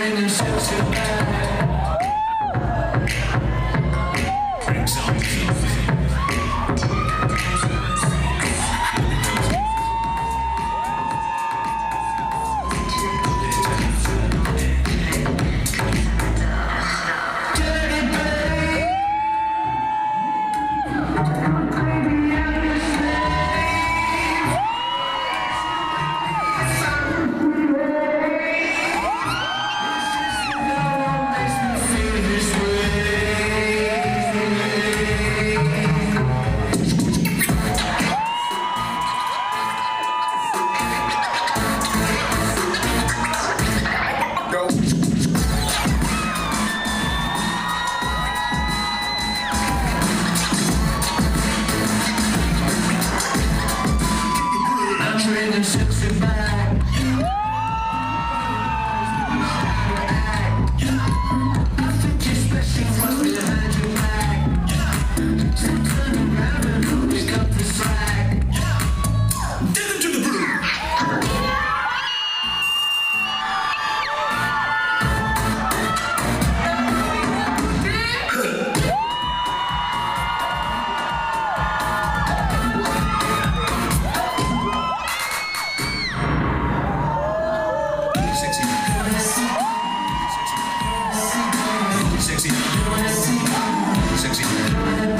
benim sözüme. sexy. Sexy.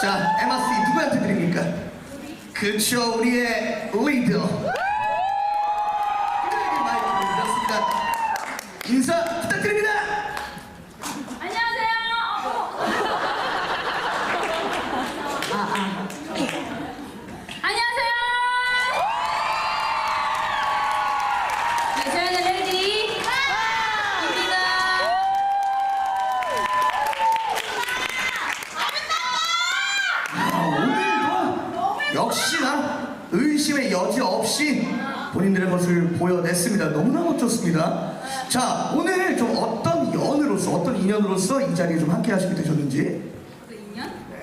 자, 에마 씨 누구한테 드립니까? 그쵸, 우리의 리더. 그녀에게 마이크를 드렸습니다. 인사 어? 역시나 의심의 여지 없이 본인들의 것을 보여냈습니다. 너무나 멋졌습니다. 자, 오늘 좀 어떤 연으로서, 어떤 인연으로서 이 자리에 좀 함께 하시게 되셨는지. 그 인연? 네.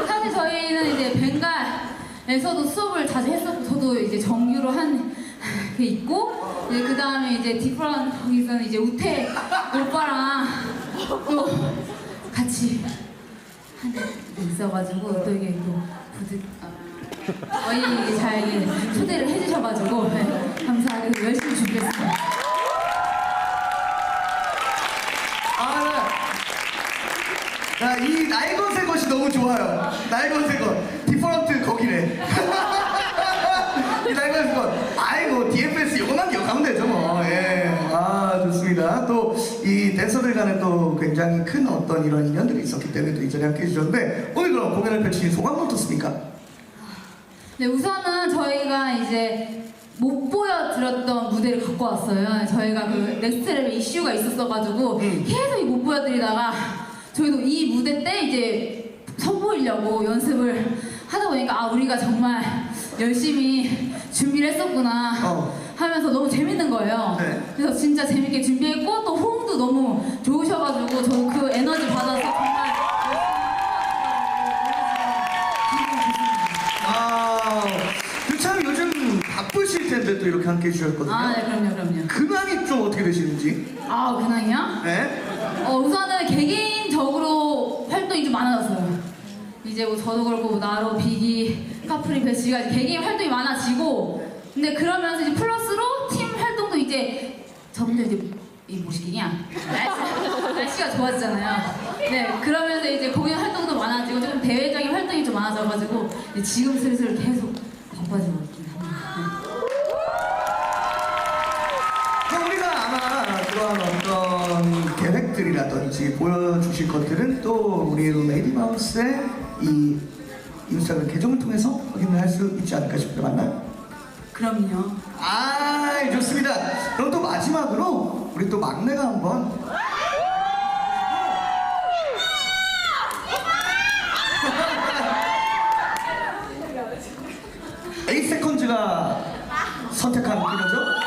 사실 저희는 이제 벵갈에서도 수업을 자주 했었고, 저도 이제 정규로 한 게 있고, 이제 그 다음에 이제 디프런 거기서는 이제 우태 오빠랑 또 같이 있어가지고 또 이게 또 부득 아, 잘 이게 초대를 해주셔가지고 네, 감사하게 열심히 준비했습니다. 아, 나, 야, 이 날것의 것이 너무 좋아요. 날것의 것. 디퍼런트 거기래. 이 날것의 것. 아이고, DFS 요것만 기억하면 되죠, 뭐. 예. 아, 좋습니다. 또, 이 댄서들 간에 또 굉장히 큰 어떤 이런 인연들이 있었기 때문에 또 이 자리에 함께 해주셨는데, 오늘 그럼 공연을 펼치신 소감은 어떻습니까? 네, 우선은 저희가 이제 못 보여드렸던 무대를 갖고 왔어요. 저희가 그 넥스트레벨 이슈가 있었어가지고 음. 계속 이못 보여드리다가 저희도 이 무대 때 이제 선보이려고 연습을 하다 보니까 아 우리가 정말 열심히 준비를 했었구나 어. 하면서 너무 재밌는 거예요. 네. 그래서 진짜 재밌게 준비했고 또 호응도 너무 좋으셔가지고 저도 그 에너지 받아서 정말 아, 그참 요즘 바쁘실 텐데 또 이렇게 함께 해주셨거든요. 아, 네, 그럼요, 그럼요. 근황이 좀 어떻게 되시는지? 아, 근황이요? 네? 어, 우선은 개개인적으로 활동이 좀 많아졌어요. 이제 뭐 저도 그렇고 뭐 나로, 비기, 카프리, 이제 개개인 활동이 많아지고 근데 그러면서 이제 플러스로 팀 활동도 이제 점점 이제 이 뭐시기냐 날씨, 날씨가 좋아지잖아요. 네 그러면서 이제 공연 활동도 많아지고 조금 대외적인 활동이 좀 많아져가지고 지금 슬슬 계속 바빠지고 있긴 합니다. 그럼 우리가 아마 그런 어떤 계획들이라든지 보여주실 것들은 또 우리 레이디 마우스의 이 인스타그램 계정을 통해서 확인을 할 수 있지 않을까 싶어요. 맞나요? 그럼요. 아, 좋습니다. 그럼 또 마지막으로 우리 또 막내가 한번 에이세컨즈가 선택한 그녀죠?